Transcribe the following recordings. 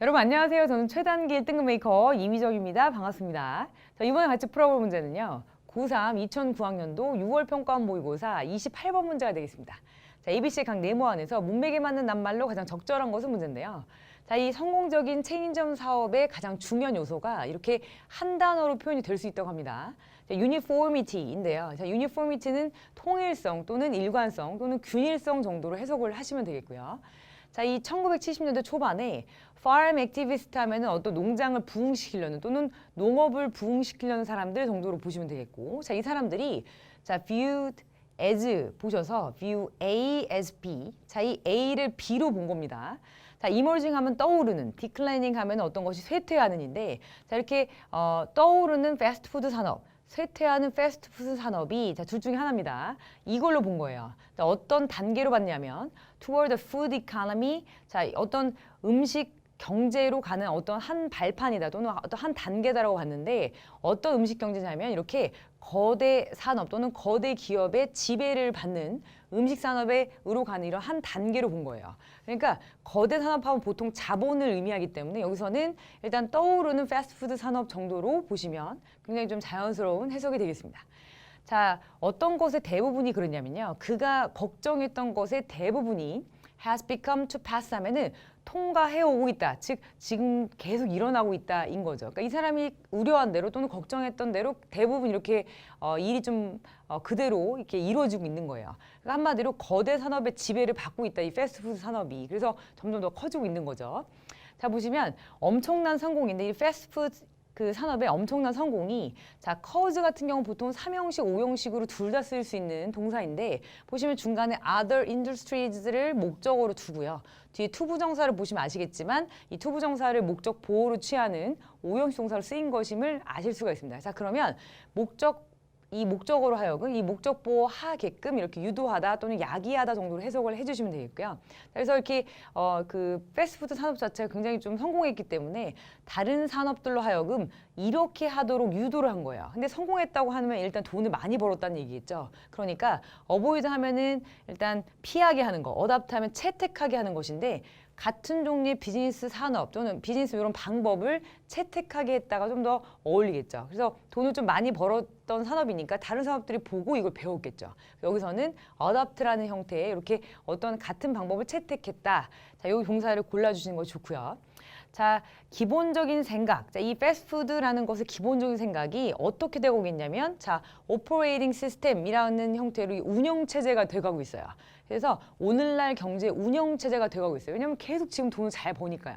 여러분 안녕하세요. 저는 최단기 1등급 메이커 이미정입니다. 반갑습니다. 자, 이번에 같이 풀어볼 문제는요. 고3 2009학년도 6월 평가원 모의고사 28번 문제가 되겠습니다. 자, ABC 각 네모 안에서 문맥에 맞는 낱말로 가장 적절한 것은 문제인데요. 자, 이 성공적인 체인점 사업의 가장 중요한 요소가 이렇게 한 단어로 표현이 될 수 있다고 합니다. 자, uniformity인데요. 자, uniformity는 통일성 또는 일관성 또는 균일성 정도로 해석을 하시면 되겠고요. 자, 이 1970년대 초반에 farm activist 하면은 어떤 농장을 부흥시키려는 또는 농업을 부흥시키려는 사람들 정도로 보시면 되겠고, 자, 이 사람들이 자, viewed as 보셔서 view A as B. 자, 이 A를 B로 본 겁니다. 자, emerging 하면 떠오르는, declining 하면 어떤 것이 쇠퇴하는인데, 자, 이렇게 어, 떠오르는 패스트푸드 산업, 쇠퇴하는 패스트푸드 산업이 자, 둘 중에 하나입니다. 이걸로 본 거예요. 자, 어떤 단계로 봤냐면 toward the food economy. 자, 어떤 음식 경제로 가는 어떤 한 발판이다 또는 어떤 한 단계다라고 봤는데 어떤 음식 경제냐면 이렇게 거대 산업 또는 거대 기업의 지배를 받는 음식 산업으로 가는 이런 한 단계로 본 거예요. 그러니까 거대 산업하면 보통 자본을 의미하기 때문에 여기서는 일단 떠오르는 패스트푸드 산업 정도로 보시면 굉장히 좀 자연스러운 해석이 되겠습니다. 자, 어떤 것의 대부분이 그러냐면요. 그가 걱정했던 것의 대부분이 has become to pass 하면은 통과해 오고 있다. 즉 지금 계속 일어나고 있다인 거죠. 그러니까 이 사람이 우려한 대로 또는 걱정했던 대로 대부분 이렇게 어, 일이 좀 어, 그대로 이렇게 이루어지고 있는 거예요. 그러니까 한마디로 거대 산업의 지배를 받고 있다. 이 패스트푸드 산업이. 그래서 점점 더 커지고 있는 거죠. 자 보시면 엄청난 성공인데 이 패스트푸드 그 산업의 엄청난 성공이 자 커즈 같은 경우 보통 삼형식, 오형식으로 둘 다 쓸 수 있는 동사인데 보시면 중간에 other industries를 목적어로 두고요. 뒤에 투부정사를 보시면 아시겠지만 이 투부정사를 목적 보호로 취하는 오형식 동사로 쓰인 것임을 아실 수가 있습니다. 자 그러면 목적 이 목적어로 하여금 이 목적 보호하게끔 이렇게 유도하다 또는 야기하다 정도로 해석을 해주시면 되겠고요. 그래서 이렇게 어, 그 패스트푸드 산업 자체가 굉장히 좀 성공했기 때문에 다른 산업들로 하여금 이렇게 하도록 유도를 한 거예요. 근데 성공했다고 하면 일단 돈을 많이 벌었다는 얘기겠죠. 그러니까 어보이드 하면은 일단 피하게 하는 거, 어답트 하면 채택하게 하는 것인데 같은 종류의 비즈니스 산업 또는 비즈니스 이런 방법을 채택하게 했다가 좀 더 어울리겠죠. 그래서 돈을 좀 많이 벌었던 산업이니까 다른 산업들이 보고 이걸 배웠겠죠. 여기서는 어답트라는 형태의 이렇게 어떤 같은 방법을 채택했다. 자, 이 동사를 골라주시는 것이 좋고요. 자, 기본적인 생각. 자, 이 패스트푸드라는 것의 기본적인 생각이 어떻게 되고 있냐면, 자, 오퍼레이팅 시스템이라는 형태로 이 운영 체제가 돼 가고 있어요. 그래서 오늘날 경제 운영 체제가 돼 가고 있어요. 왜냐면 계속 지금 돈을 잘 버니까요.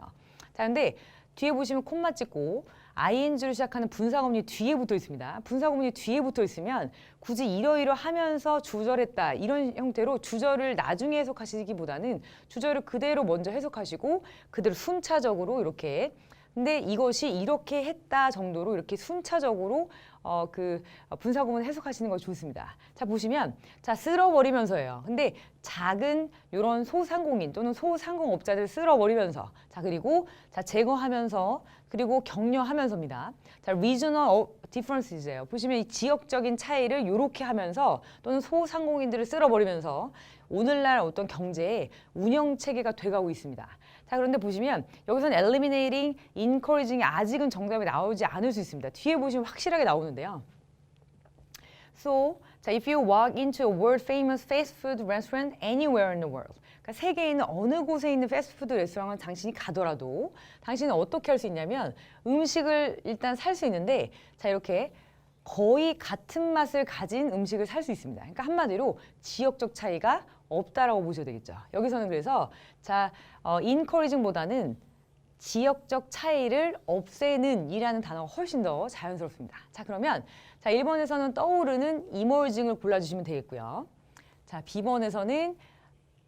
자, 근데 뒤에 보시면 콤마 찍고 ing로 시작하는 분사구문이 뒤에 붙어 있습니다. 분사구문이 뒤에 붙어 있으면 굳이 이러이러 하면서 주절했다 이런 형태로 주절을 나중에 해석하시기보다는 주절을 그대로 먼저 해석하시고 그대로 순차적으로 이렇게 근데 이것이 이렇게 했다 정도로 이렇게 순차적으로 어 그 분사구문 해석하시는 것이 좋습니다. 자 보시면 자 쓸어버리면서예요. 근데 작은 이런 소상공인 또는 소상공업자들 쓸어버리면서 자 그리고 자 제거하면서 그리고 격려하면서입니다. 자 regional differences예요. 보시면 이 지역적인 차이를 이렇게 하면서 또는 소상공인들을 쓸어버리면서 오늘날 어떤 경제의 운영 체계가 돼가고 있습니다. 자 그런데 보시면 여기서는 eliminating, encouraging이 아직은 정답이 나오지 않을 수 있습니다. 뒤에 보시면 확실하게 나오는데요. So, 자, if you walk into a world famous fast food restaurant anywhere in the world. 그러니까 세계에 있는 어느 곳에 있는 패스트푸드 레스토랑을 당신이 가더라도 당신은 어떻게 할 수 있냐면 음식을 일단 살 수 있는데 자, 이렇게 거의 같은 맛을 가진 음식을 살 수 있습니다. 그러니까 한마디로 지역적 차이가 없다라고 보셔야 되겠죠. 여기서는 그래서 자, 어, encouraging보다는 지역적 차이를 없애는 이라는 단어가 훨씬 더 자연스럽습니다. 자, 그러면 자, 1번에서는 떠오르는 emerging을 골라주시면 되겠고요. 자, B번에서는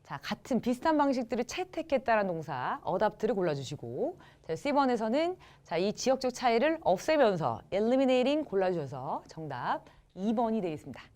자, 같은 비슷한 방식들을 채택했다라는 동사 adapt를 골라주시고 자, C번에서는 자, 이 지역적 차이를 없애면서 eliminating 골라주셔서 정답 2번이 되겠습니다.